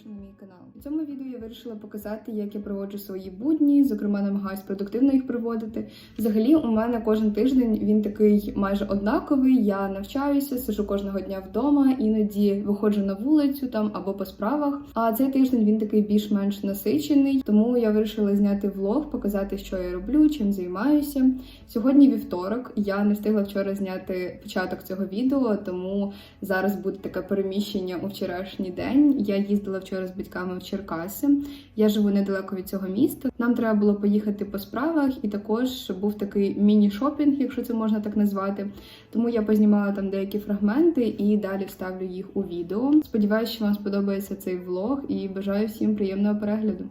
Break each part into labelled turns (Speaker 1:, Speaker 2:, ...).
Speaker 1: запрошую на мій канал. У цьому відео я вирішила показати, як я проводжу свої будні, зокрема намагаюсь продуктивно їх проводити. Взагалі, у мене кожен тиждень він такий майже однаковий. Я навчаюся, сижу кожного дня вдома, іноді виходжу на вулицю там або по справах. А цей тиждень він такий більш-менш насичений, тому я вирішила зняти влог, показати, що я роблю, чим займаюся. Сьогодні вівторок. Я не встигла вчора зняти початок цього відео, тому зараз буде таке переміщення у вчорашній день. Я їздила вчора з батьками в Черкаси. Я живу недалеко від цього міста. Нам треба було поїхати по справах, і також був такий міні-шопінг, якщо це можна так назвати. Тому я познімала там деякі фрагменти і далі вставлю їх у відео. Сподіваюся, що вам сподобається цей влог і бажаю всім приємного перегляду.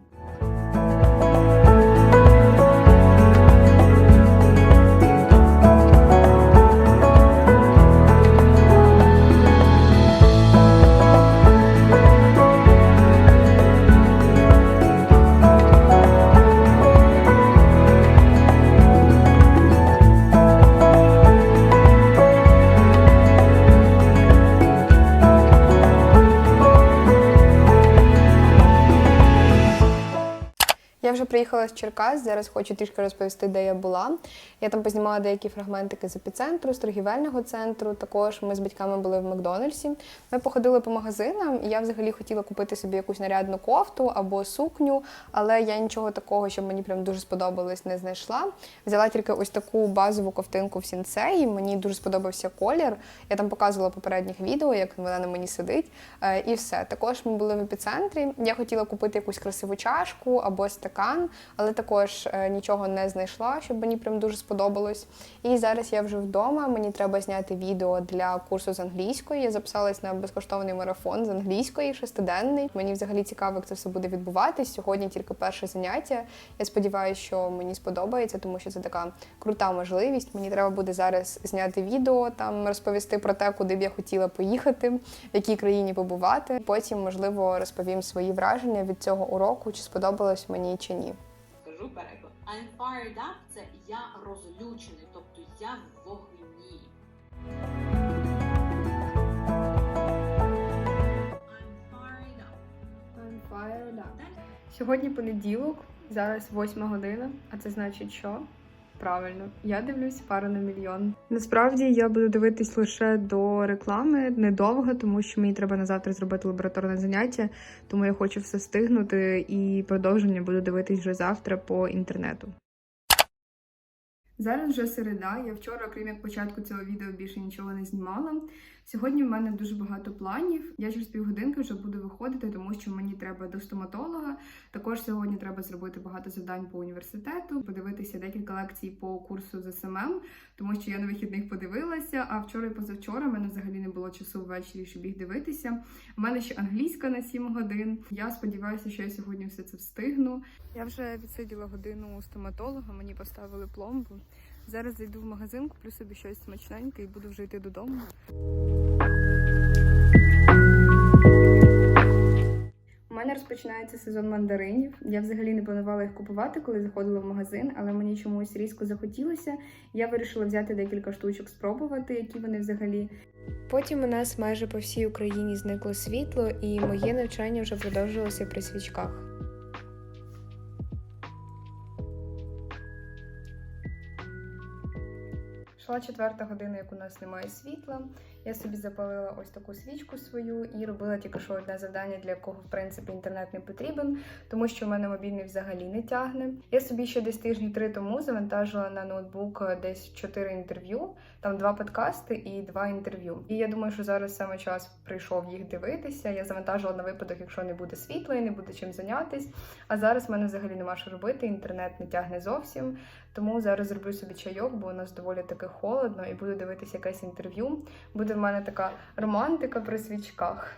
Speaker 1: Я вже приїхала з Черкас. Зараз хочу трішки розповісти, де я була. Я там познімала деякі фрагментики з епіцентру, з торгівельного центру. Також ми з батьками були в Макдональдсі. Ми походили по магазинам, і я взагалі хотіла купити собі якусь нарядну кофту або сукню, але я нічого такого, що мені прям дуже сподобалось, не знайшла. Взяла тільки ось таку базову ковтинку в сінцеї. Мені дуже сподобався колір. Я там показувала попередніх відео, як вона на мені сидить. Е, І все. Також ми були в епіцентрі. Я хотіла купити якусь красиву чашку або стакан, але також е, нічого не знайшла, щоб мені прям дуже сподобалось. І зараз я вже вдома. Мені треба зняти відео для курсу з англійської. Я записалась на безкоштовний марафон з англійської, шестиденний. Мені взагалі цікаво, як це все буде відбуватись. Сьогодні тільки перше заняття. Я сподіваюся, що мені сподобається, тому що це така крута можливість. Мені треба буде зараз зняти відео, там розповісти про те, куди б я хотіла поїхати, в якій країні побувати. Потім, можливо, розповім свої враження від цього уроку, чи сподобалось мені чи ні.
Speaker 2: Скажу переклад. I'm fired up – це я розлючений, тобто я в вогні. I'm fired up.
Speaker 1: Сьогодні понеділок, зараз восьма година, а це значить, що правильно, я дивлюсь пару на мільйон. Насправді я буду дивитись лише до реклами недовго, тому що мені треба на завтра зробити лабораторне заняття, тому я хочу все встигнути і продовження буду дивитись вже завтра по інтернету. Зараз вже середа. Я вчора, крім як початку цього відео, більше нічого не знімала. Сьогодні в мене дуже багато планів. Я через півгодинки вже буду виходити, тому що мені треба до стоматолога. Також сьогодні треба зробити багато завдань по університету, подивитися декілька лекцій по курсу з СММ, тому що я на вихідних подивилася. А вчора і позавчора в мене взагалі не було часу ввечері, щоб їх дивитися. У мене ще англійська на 7 годин. Я сподіваюся, що я сьогодні все це встигну. Я вже відсиділа годину у стоматолога, мені поставили пломбу. Зараз зайду в магазин, куплю собі щось смачненьке і буду вже йти додому. У мене розпочинається сезон мандаринів. Я взагалі не планувала їх купувати, коли заходила в магазин, але мені чомусь різко захотілося. Я вирішила взяти декілька штучок, спробувати, які вони взагалі. Потім у нас майже по всій Україні зникло світло, і моє навчання вже продовжилося при свічках. Йшла четверта година, як у нас немає світла. Я собі запалила ось таку свічку свою і робила тільки що одне завдання, для якого в принципі інтернет не потрібен, тому що в мене мобільний взагалі не тягне. Я собі ще десь тижні три тому завантажила на ноутбук десь чотири інтерв'ю, там два подкасти і два інтерв'ю. І я думаю, що зараз саме час прийшов їх дивитися. Я завантажила на випадок, якщо не буде світла і не буде чим зайнятись. А зараз в мене взагалі нема що робити. Інтернет не тягне зовсім. Тому зараз зроблю собі чайок, бо у нас доволі таки холодно, і буду дивитися якесь інтерв'ю. Буде в мене така романтика при свічках.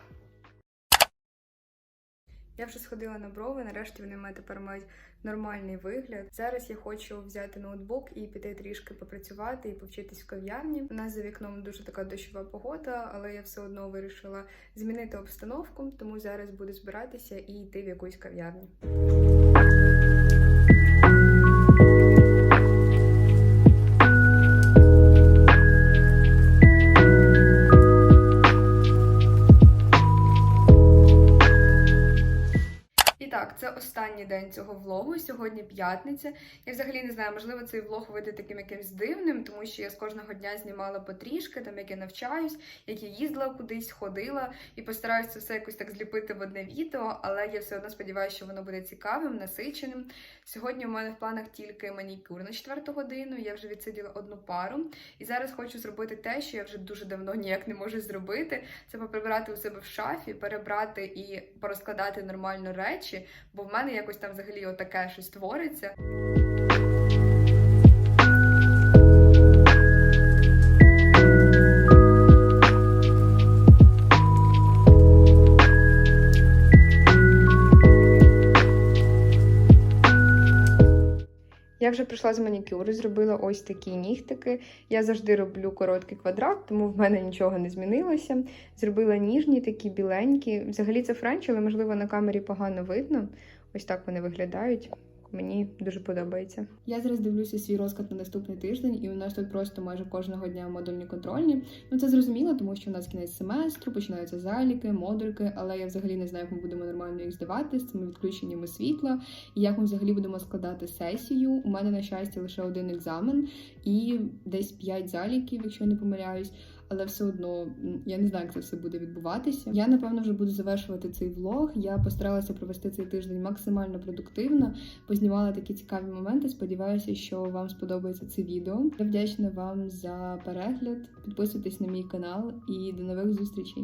Speaker 1: Я вже сходила на брови, нарешті вони в мене тепер мають нормальний вигляд. Зараз я хочу взяти ноутбук і піти трішки попрацювати і повчитись в кав'ярні. У нас за вікном дуже така дощова погода, але я все одно вирішила змінити обстановку, тому зараз буду збиратися і йти в якусь кав'ярню. Цього влогу. Сьогодні п'ятниця. Я взагалі не знаю, можливо, цей влог вийде таким якимсь дивним, тому що я з кожного дня знімала потрішки, там як я навчаюсь, як я їздила кудись, ходила і постараюся все якось так зліпити в одне відео, але я все одно сподіваюся, що воно буде цікавим, насиченим. Сьогодні у мене в планах тільки манікюр на четверту годину. Я вже відсиділа одну пару. І зараз хочу зробити те, що я вже дуже давно ніяк не можу зробити. Це поприбирати у себе в шафі, перебрати і порозкладати нормально речі, бо в мене якось там взагалі отаке щось твориться. Я вже прийшла з манікюру, зробила ось такі нігтики. Я завжди роблю короткий квадрат, тому в мене нічого не змінилося. Зробила ніжні, такі біленькі. Взагалі це френч, але можливо на камері погано видно. Ось так вони виглядають. Мені дуже подобається. Я зараз дивлюся свій розклад на наступний тиждень, і у нас тут просто майже кожного дня модульні контрольні. Ну це зрозуміло, тому що у нас кінець семестру, починаються заліки, модульки, але я взагалі не знаю, як ми будемо нормально їх здавати з цими відключеннями світла, і як ми взагалі будемо складати сесію. У мене, на щастя, лише один екзамен і десь 5 заліків, якщо не помиляюсь. Але все одно я не знаю, як це все буде відбуватися. Я напевно вже буду завершувати цей влог. Я постаралася провести цей тиждень максимально продуктивно, познімала такі цікаві моменти. Сподіваюся, що вам сподобається це відео. Я вдячна вам за перегляд. Підписуйтесь на мій канал і до нових зустрічей.